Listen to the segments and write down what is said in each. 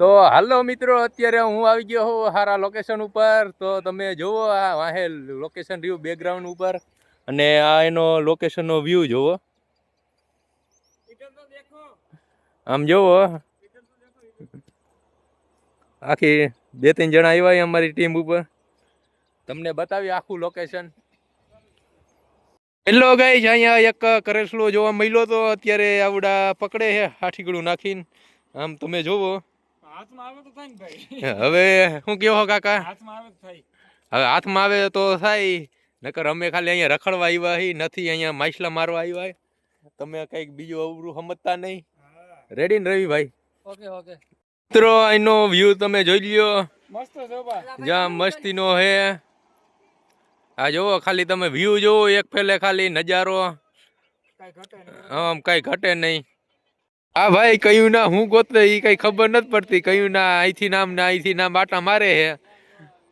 તો હાલો મિત્રો, અત્યારે હું આવી ગયો હું સારા લોકેશન ઉપર. તો તમે જુઓ આ વાહે લોકેશન રહ્યું બેકગ્રાઉન્ડ ઉપર અને આ એનો લોકેશનનો વ્યૂ જુઓ આમ જુઓ આખી બે ત્રણ જણા આવ્યા અમારી ટીમ ઉપર. તમને બતાવી આખું લોકેશન હેલો ગઈ અહીંયા એક કરેસલો જોવા મળ્યો તો અત્યારે આવડા પકડે છે હાઠીગળું નાખીને. આમ તમે જોવો. ભાઈ. હવે શું કહો કાકા? આવે હવે હાથમાં આવે તો થાય. નકર અમે ખાલી અહીંયા રખડવા આવ્યા હી નથી અહીંયા માછલા મારવા આવ્યા તમે કંઈક બીજું અવરું સમજતા નહીં. રેડી ને રવિભાઈ ઓકે ઓકે. મિત્રો અહીંનો વ્યૂ તમે જોઈ લ્યો. મસ્ત જ્યાં મસ્તીનો હે. આ જોવો ખાલી તમે વ્યૂ જોવો એક ફેલે ખાલી નજારો. આમ કઈ ઘટે નહીં. આ ભાઈ કયું ના હું ગોતે એ કઈ ખબર નથી પડતી. કયું ના અહીંથી નામ ના અહીંથી નામ બાટા મારે હે.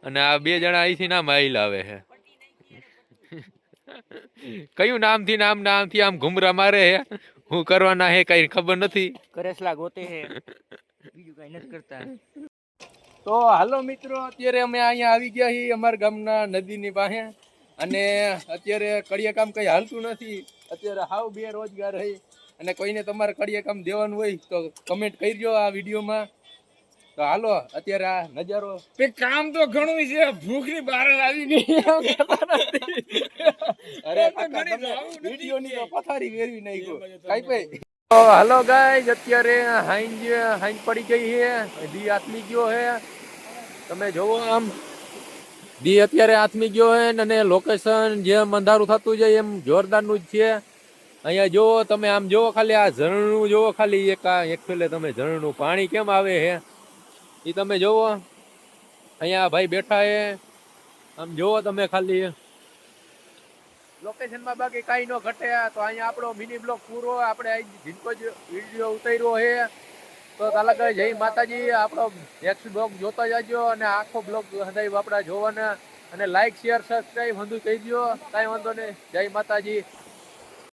અને આ બે જણા અહીંથી નામ આઈ લાવે હે. કયું નામથી નામ નામથી આમ ઘુમરા મારે હે. હું કરવાના હે કઈ ખબર નથી. કરેસલા ગોતે હે. બીજું કઈ નથી કરતા. તો હાલો મિત્રો અત્યારે અમે અહીંયા આવી ગયા છીએ અમારા ગામના નદીની પાસે અને અત્યારે કડિયા કામ કઈ હાલતું નથી. અત્યારે હાવ બેરોજગાર રહી અને કોઈને તમારે કડીએ કામ દેવાનું હોય તો કમેન્ટ કરજો આ વિડીયોમાં. તો હાલો અત્યારે આ નજારો. તે કામ તો ઘણું છે ભૂખની બહાર આવી ગઈ. અરે. વિડીયોની તો પથારી વેરવી નાખ્યો કાઈ ભાઈ. તો હાલો ગાઈઝ અત્યારે હાઈન હાઈન પડી ગઈ છે. દી આથમી ગયો છે. તમે જોવો આમ. દી અત્યારે આથમી ગયો છે અને લોકેશન જેમ અંધારું થતું જાય એમ જોરદારનું જ છે. અહીંયા જોવો તમે આમ જોવો ખાલી આ ઝરણું જોવો ખાલી, એક આ એક પેલે તમે ઝરણું પાણી કેમ આવે હે? એ તમે જોવો અહીંયા ભાઈ બેઠા હે. આમ જોવો તમે ખાલી. લોકેશનમાં બાકી કાંઈ ન ઘટે તો અહીંયા આપણો મિની બ્લોક પૂરો. આપણે જીનકો જ વીડિયો ઉતાર્યો હે. તો તાલક જય માતાજી. આપણો નેક્સ્ટ બ્લોગ જોતા જાજો અને આખો બ્લોગ સદાય આપણા જોવાના. અને લાઈક શેર સબસ્ક્રાઈબ બધું કહી દો કાંઈ વાંધો નહીં. જય માતાજી.